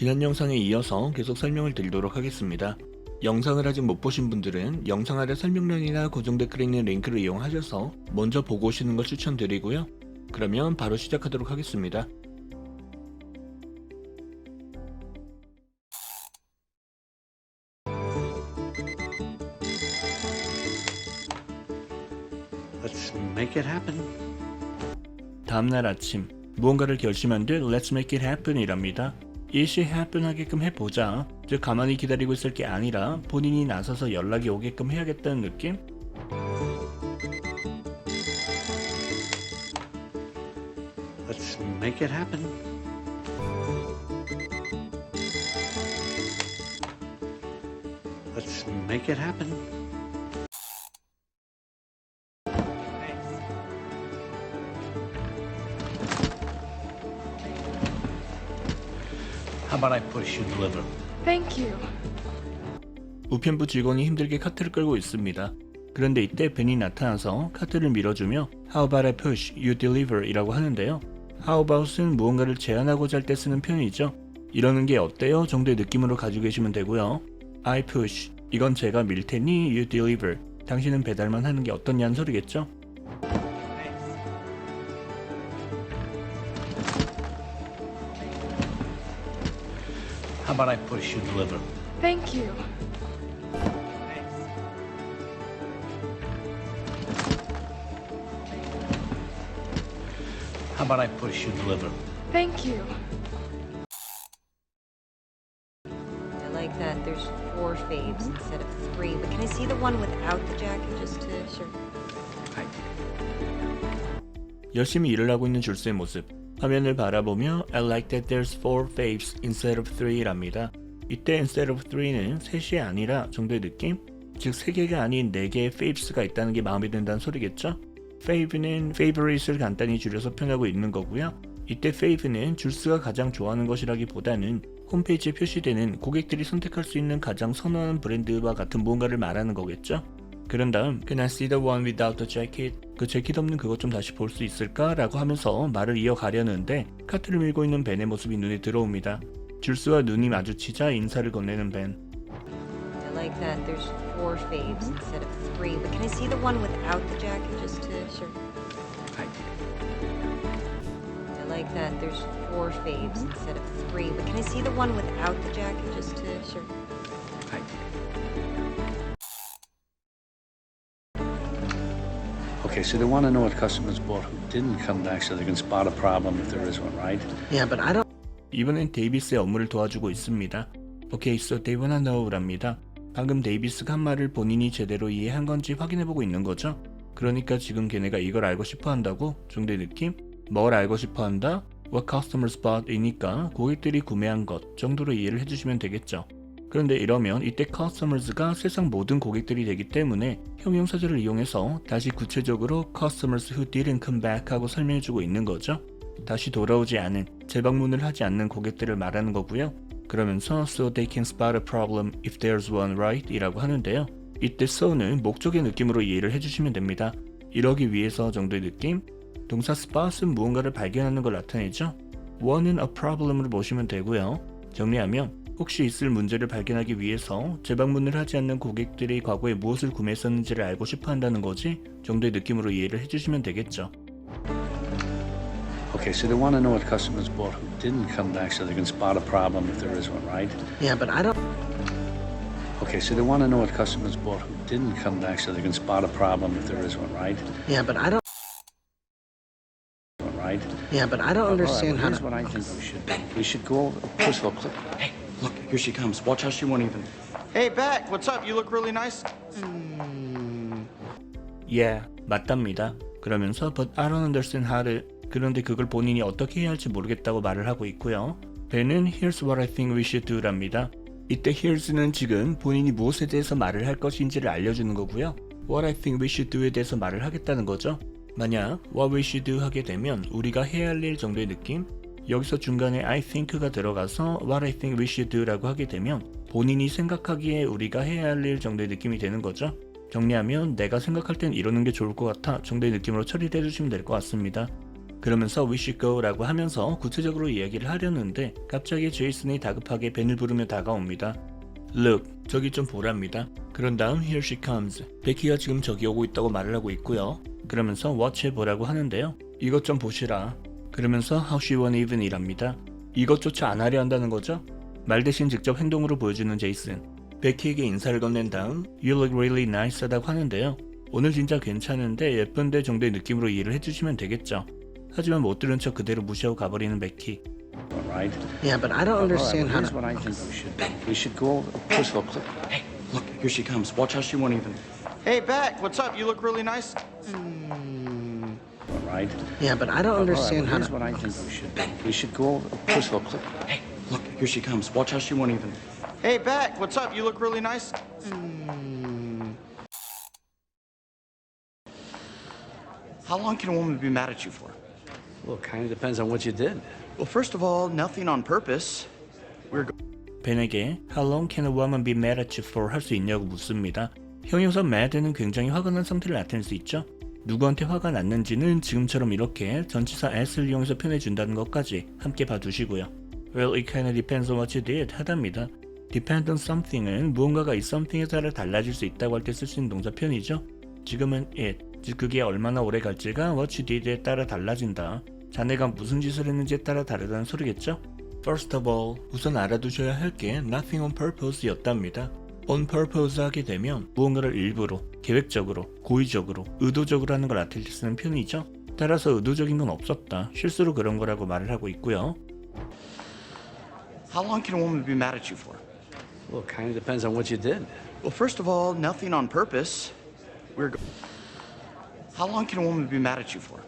지난 영상에 이어서 계속 설명을 드리도록 하겠습니다. 영상을 아직 못 보신 분들은 영상 아래 설명란이나 고정 댓글에 있는 링크를 이용하셔서 먼저 보고 오시는 걸 추천드리고요. 그러면 바로 시작하도록 하겠습니다. 다음날 아침 무언가를 결심한 뒤 Let's make it happen 이랍니다. 일시 happen 하게끔 해보자. 즉 가만히 기다리고 있을 게 아니라 본인이 나서서 연락이 오게끔 해야겠다는 느낌? About I push you deliver? Thank you. 우편부 직원이 힘들게 카트를 끌고 있습니다. 그런데 이때 벤이 나타나서 카트를 밀어주며 How about I push, you deliver 이라고 하는데요. How about은 무언가를 제안하고자 할 때 쓰는 표현이죠. 이러는 게 어때요? 정도의 느낌으로 가지고 계시면 되고요. I push, 이건 제가 밀 테니 you deliver, 당신은 배달만 하는 게 어떻냐는 소리겠죠. How about I push you deliver? Thank you. How about I push you deliver? Thank you. I like that there's four faves instead of three. But can I see the one without the jacket just to sure? 열심히 일을 하고 있는 줄스의 모습. 화면을 바라보며 I like that there's four faves instead of three랍니다. 이때 instead of three는 셋이 아니라 정도의 느낌? 즉 세 개가 아닌 네 개의 faves가 있다는 게 마음에 든다는 소리겠죠? fave는 favorite을 간단히 줄여서 표현하고 있는 거고요. 이때 fave는 줄스가 가장 좋아하는 것이라기보다는 홈페이지에 표시되는 고객들이 선택할 수 있는 가장 선호하는 브랜드와 같은 무언가를 말하는 거겠죠? 그런 다음 Can I see the one without the jacket? 그 재킷 없는 그것 좀 다시 볼 수 있을까? 라고 하면서 말을 이어가려는데 카트를 밀고 있는 벤의 모습이 눈에 들어옵니다. 줄스와 눈이 마주치자 인사를 건네는 벤. I like that there's four faves instead of three. But can I see the one without the jacket just to sure? I like that there's four faves instead of three. But can I see the one without the jacket just to sure? Okay, so they want to know what customers bought who didn't come back so they can spot a problem if there is one, right? Yeah, but I don't. 이번엔 데이비스의 업무를 도와주고 있습니다. 오케이, so they wanna know랍니다. 방금 데이비스가 한 말을 본인이 제대로 이해한 건지 확인해보고 있는 거죠. 그러니까 지금 걔네가 이걸 알고 싶어 한다고? 정도의 느낌? 뭘 알고 싶어 한다? What customers bought이니까 고객들이 구매한 것 정도로 이해를 해주시면 되겠죠. 그런데 이러면 이때 customers가 세상 모든 고객들이 되기 때문에 형용사절을 이용해서 다시 구체적으로 customers who didn't come back 하고 설명해주고 있는 거죠. 다시 돌아오지 않은, 재방문을 하지 않는 고객들을 말하는 거고요. 그러면서 so they can spot a problem if there's one right 이라고 하는데요. 이때 so는 목적의 느낌으로 이해를 해주시면 됩니다. 이러기 위해서 정도의 느낌? 동사 spot은 무언가를 발견하는 걸 나타내죠. one은 a problem으로 보시면 되고요. 정리하면 혹시 있을 문제를 발견하기 위해서 재방문을 하지 않는 고객들이 과거에 무엇을 구매했었는지를 알고 싶어 한다는 거지 정도의 느낌으로 이해를 해주시면 되겠죠. Okay, so they want to know what customers bought who didn't come back so they can spot a problem if there is one, right? Yeah, but I don't. Okay, so they want to know what customers bought who didn't come back so they can spot a problem if there is one, right? Yeah, but I don't. Right? Yeah, but I don't understand how right, well, to. here's what I think we should do. We should go over. First of all, click. Hey, here she comes. Watch how she won't even. Hey, Beck, what's up? You look really nice. Yeah, 맞답니다. 그러면서 but I don't understand how를 그런데 그걸 본인이 어떻게 해야 할지 모르겠다고 말을 하고 있고요. 벤은 here's what I think we should do랍니다. 이때 here's는 지금 본인이 무엇에 대해서 말을 할 것인지를 알려주는 거고요. What I think we should do에 대해서 말을 하겠다는 거죠. 만약 what we should do 하게 되면 우리가 해야 할 일 정도의 느낌? 여기서 중간에 I think가 들어가서 what I think we should do라고 하게 되면 본인이 생각하기에 우리가 해야 할 일 정도의 느낌이 되는 거죠. 정리하면 내가 생각할 땐 이러는 게 좋을 것 같아 정도의 느낌으로 처리를 해주시면 될 것 같습니다. 그러면서 we should go라고 하면서 구체적으로 이야기를 하려는데 갑자기 제이슨이 다급하게 벤을 부르며 다가옵니다. Look, 저기 좀 보랍니다. 그런 다음 here she comes. 베키가 지금 저기 오고 있다고 말을 하고 있고요. 그러면서 watch 해보라고 하는데요. 이것 좀 보시라. 그러면서 how she won't even 이랍니다. 이것조차 안 하려 한다는 거죠? 말 대신 직접 행동으로 보여주는 제이슨. 베키에게 인사를 건넨 다음 You look really nice 하다고 하는데요. 오늘 진짜 괜찮은데 예쁜데 정도의 느낌으로 이해를 해주시면 되겠죠. 하지만 못 들은 척 그대로 무시하고 가버리는 베키. Right. Yeah, but I don't understand well, how here's to. what I think we should do. We should go. First of all. Hey, look, here she comes. Watch how she won't even. Hey, Beck, what's up? You look really nice. All right. Yeah, but I don't All right, understand well, how here's to. what I think we should do. We should go. First of all, click. Hey, look, here she comes. Watch how she won't even. Hey, Beck, what's up? You look really nice. How long can a woman be mad at you for? Well, it kind of depends on what you did. Well, first of all, nothing on purpose. We're go- 벤에게 How long can a woman be mad at you for 할 수 있냐고 묻습니다. 형용사 mad는 굉장히 화가 난 상태를 나타낼 수 있죠. 누구한테 화가 났는지는 지금처럼 이렇게 전치사 as를 이용해서 표현해준다는 것까지 함께 봐두시고요. Well, it kind of depends on what you did 하답니다. Depend on something은 무언가가 이 something에 따라 달라질 수 있다고 할 때 쓸 수 있는 동사 표현이죠. 지금은 it, 즉 그게 얼마나 오래 갈지가 what you did에 따라 달라진다. 자네가 무슨 짓을 했는지에 따라 다르다는 소리겠죠? First of all, 우선 알아두셔야 할 게 nothing on purpose였답니다. On purpose 하게 되면 무언가를 일부러, 계획적으로, 고의적으로, 의도적으로 하는 걸 쓰는 표현이죠. 따라서 의도적인 건 없었다. 실수로 그런 거라고 말을 하고 있고요. How long can a woman be mad at you for? Well, it kind of depends on what you did. Well, first of all, nothing on purpose. We're. Go- How long can a woman be mad at you for?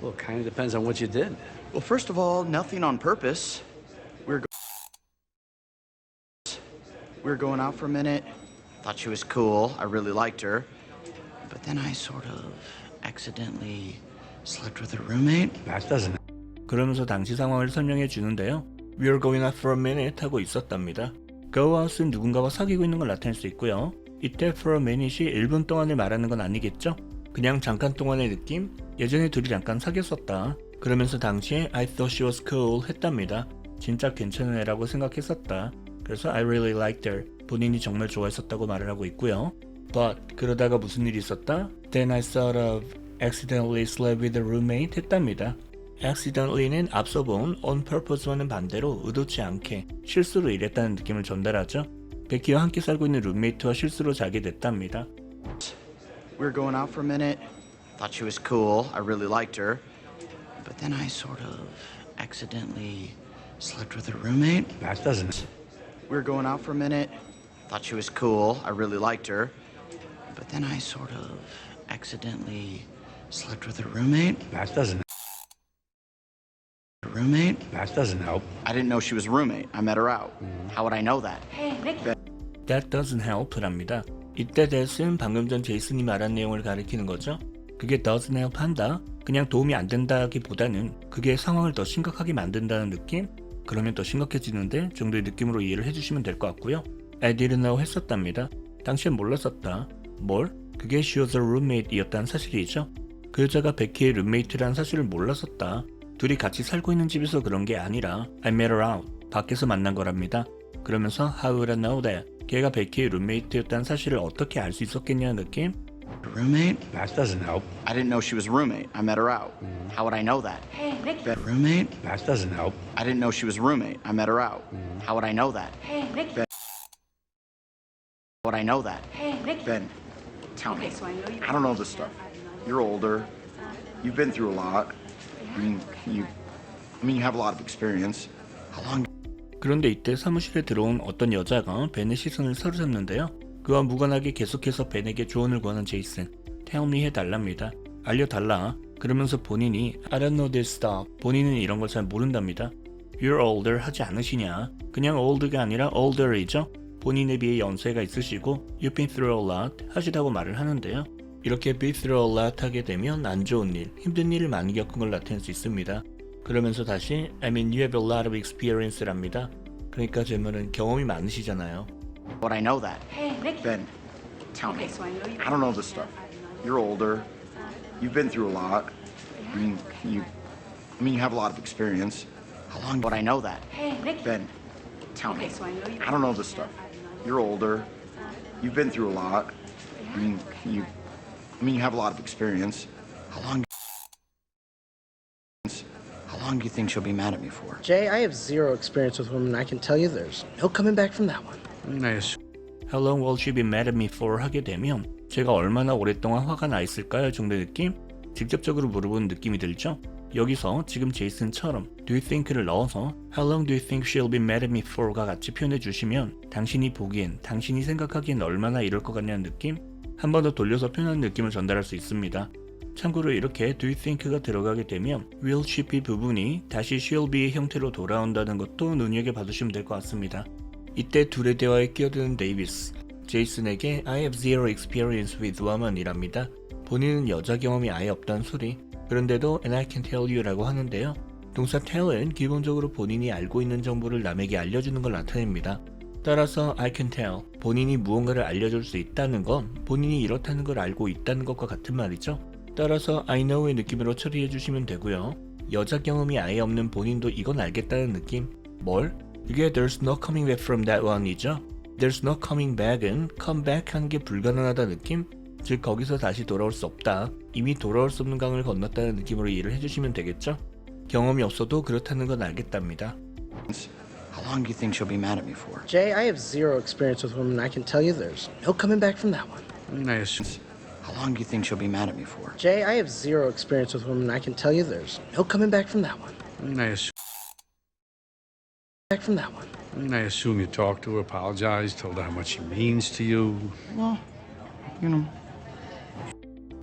Well, it kind of depends on what you did. Well, first of all, nothing on purpose. We're. Go- we were going out for a minute. Thought she was cool. I really liked her. But then I sort of accidentally slept with her roommate. That doesn't. 그러면서 당시 상황을 설명해 주는데요. We're going out for a minute 하고 있었답니다. Go out은 누군가와 사귀고 있는 걸 나타낼 수 있고요. 이때 for a minute이 1분 동안을 말하는 건 아니겠죠? 그냥 잠깐 동안의 느낌? 예전에 둘이 잠깐 사귀었었다. 그러면서 당시에 I thought she was cool 했답니다. 진짜 괜찮은 애라고 생각했었다. 그래서 I really liked her. 본인이 정말 좋아했었다고 말을 하고 있고요. But 그러다가 무슨 일이 있었다? Then I sort of accidentally slept with a roommate 했답니다. accidentally는 앞서 본 on purpose와는 반대로 의도치 않게 실수로 일했다는 느낌을 전달하죠. 베키와 함께 살고 있는 룸메이트와 실수로 자게 됐답니다. We were going out for a minute. Thought she was cool. I really liked her. But then I sort of accidentally slept with her roommate. That doesn't. We were going out for a minute. Thought she was cool. I really liked her. But then I sort of accidentally slept with her roommate. That doesn't. Roommate? That doesn't help. I didn't know she was a roommate. I met her out. How would I know that? That doesn't help랍니다. 이때 that은 방금 전 제이슨이 말한 내용을 가리키는 거죠. 그게 doesn't help 한다? 그냥 도움이 안 된다기보다는 그게 상황을 더 심각하게 만든다는 느낌? 그러면 더 심각해지는데 정도의 느낌으로 이해를 해주시면 될 것 같고요. I didn't know 했었답니다. 당시엔 몰랐었다. 뭘? 그게 she was a roommate이었다는 사실이죠. 그 여자가 베키의 룸메이트라는 사실을 몰랐었다. 둘이 같이 살고 있는 집에서 그런 게 아니라 I met her out. 밖에서 만난 거랍니다. 그러면서 How would I know that? 걔가 베키의 룸메이트였다는 사실을 어떻게 알 수 있었겠냐는 느낌? Her roommate? That doesn't help. I didn't know she was a roommate. I met her out. How would I know that? Hey, Nick. Roommate? That doesn't help. I didn't know she was a roommate. I met her out. How would I know that? Hey, Nick. Ben. How would I know that? Hey, Nick. Ben, tell me. I don't know this stuff. You're older. You've been through a lot. I mean, you. I mean, you have a lot of experience. How long? 그런데 이때 사무실에 들어온 어떤 여자가 벤의 시선을 사로잡는데요. 그와 무관하게 계속해서 벤에게 조언을 구하는 제이슨. Me 해달랍니다. 알려달라. 그러면서 본인이 I don't know this stuff. 본인은 이런 걸 잘 모른답니다. You're older 하지 않으시냐. 그냥 old가 아니라 older이죠. 본인에 비해 연세가 있으시고 You've been through a lot 하시다고 말을 하는데요. 이렇게 be through a lot 하게 되면 안 좋은 일, 힘든 일을 많이 겪은 걸 나타낼 수 있습니다. 그러면서 다시 I mean you have a lot of experience랍니다. 그러니까 제 말은 경험이 많으시잖아요. Would I know that? Hey, Nick. Ben, tell me. I don't know this stuff. You're older. You've been through a lot. I mean, you. I mean, you have a lot of experience. How long would I know that? Hey, Nikki. Ben, tell me. So I know you- I don't know this stuff. You're older. You've been through a lot. I mean, you. I mean, you have a lot of experience. How long? How long do you think she'll be mad at me for? Jay, I have zero experience with women. I can tell you there's no coming back from that one. I assume How long will she be mad at me for 하게 되면 제가 얼마나 오랫동안 화가 나 있을까요 정도의 느낌? 직접적으로 물어보는 느낌이 들죠? 여기서 지금 제이슨처럼 do you think를 넣어서 how long do you think she'll be mad at me for가 같이 표현해 주시면 당신이 보기엔 당신이 생각하기엔 얼마나 이럴 것 같냐는 느낌? 한 번 더 돌려서 표현하는 느낌을 전달할 수 있습니다. 참고로 이렇게 do you think가 들어가게 되면 will she be 부분이 다시 she'll be의 형태로 돌아온다는 것도 눈여겨 봐두시면 될 것 같습니다. 이때 둘의 대화에 끼어드는 데이비스, 제이슨에게 I have zero experience with women 이랍니다. 본인은 여자 경험이 아예 없다는 소리. 그런데도 and I can tell you라고 하는데요. 동사 tell은 기본적으로 본인이 알고 있는 정보를 남에게 알려주는 걸 나타냅니다. 따라서 I can tell, 본인이 무언가를 알려줄 수 있다는 건 본인이 이렇다는 걸 알고 있다는 것과 같은 말이죠. 따라서 I know의 느낌으로 처리해 주시면 되고요. 여자 경험이 아예 없는 본인도 이건 알겠다는 느낌. 뭘? 이게 There's no coming back from that one이죠. There's no coming back은 come back 하는 게 불가능하다 느낌? 즉 거기서 다시 돌아올 수 없다. 이미 돌아올 수 없는 강을 건넜다는 느낌으로 이해를 해주시면 되겠죠. 경험이 없어도 그렇다는 건 알겠답니다. How long do you think she'll be mad at me for? Jay, I have zero experience with women. I can tell you there's no coming back from that one. I assume How long do you think she'll be mad at me for? Jay, I have zero experience with women. I can tell you there's no coming back from that one. I assume Back from that one. I assume you talked to her, apologized, told her how much she means to you. Well, you know.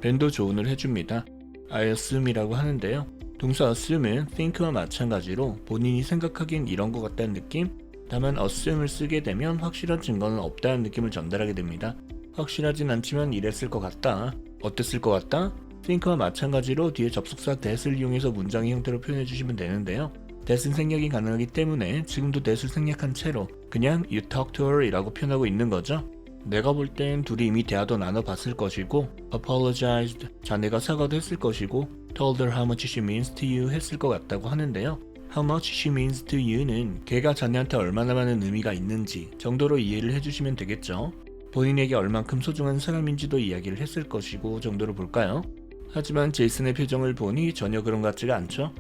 벤도 조언을 해줍니다. I assume이라고 하는데요. 동사 assume은 think와 마찬가지로 본인이 생각하기엔 이런 것 같다는 느낌? 다만 assume을 쓰게 되면 확실한 증거는 없다는 느낌을 전달하게 됩니다. 확실하진 않지만 이랬을 것 같다. 어땠을 것 같다? think와 마찬가지로 뒤에 접속사 that을 이용해서 문장의 형태로 표현해 주시면 되는데요. That은 생략이 가능하기 때문에 지금도 that을 생략한 채로 그냥 you talk to her 이라고 표현하고 있는 거죠. 내가 볼 땐 둘이 이미 대화도 나눠봤을 것이고 apologized 자네가 사과도 했을 것이고 told her how much she means to you 했을 것 같다고 하는데요. how much she means to you는 걔가 자네한테 얼마나 많은 의미가 있는지 정도로 이해를 해주시면 되겠죠. 본인에게 얼만큼 소중한 사람인지도 이야기를 했을 것이고 정도로 볼까요? 하지만 제이슨의 표정을 보니 전혀 그런 것 같지가 않죠.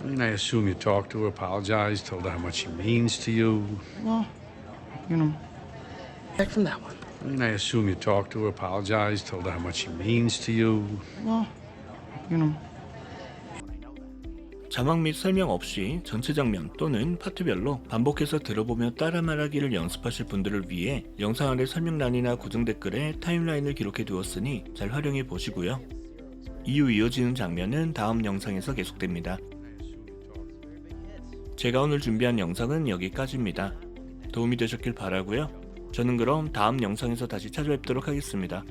That one. I assume you talked to her, apologized, told her how much she means to you. Well, you know. Back from that one. I assume you talked to her, apologized, told her how much she means to you. Well, you know. 자막 및 설명 없이 전체 장면 또는 파트별로 반복해서 들어보며 따라 말하기를 연습하실 분들을 위해 영상 아래 설명란이나 고정 댓글에 타임라인을 기록해 두었으니 잘 활용해 보시고요. 이후 이어지는 장면은 다음 영상에서 계속됩니다. 제가 오늘 준비한 영상은 여기까지입니다. 도움이 되셨길 바라고요. 저는 그럼 다음 영상에서 다시 찾아뵙도록 하겠습니다.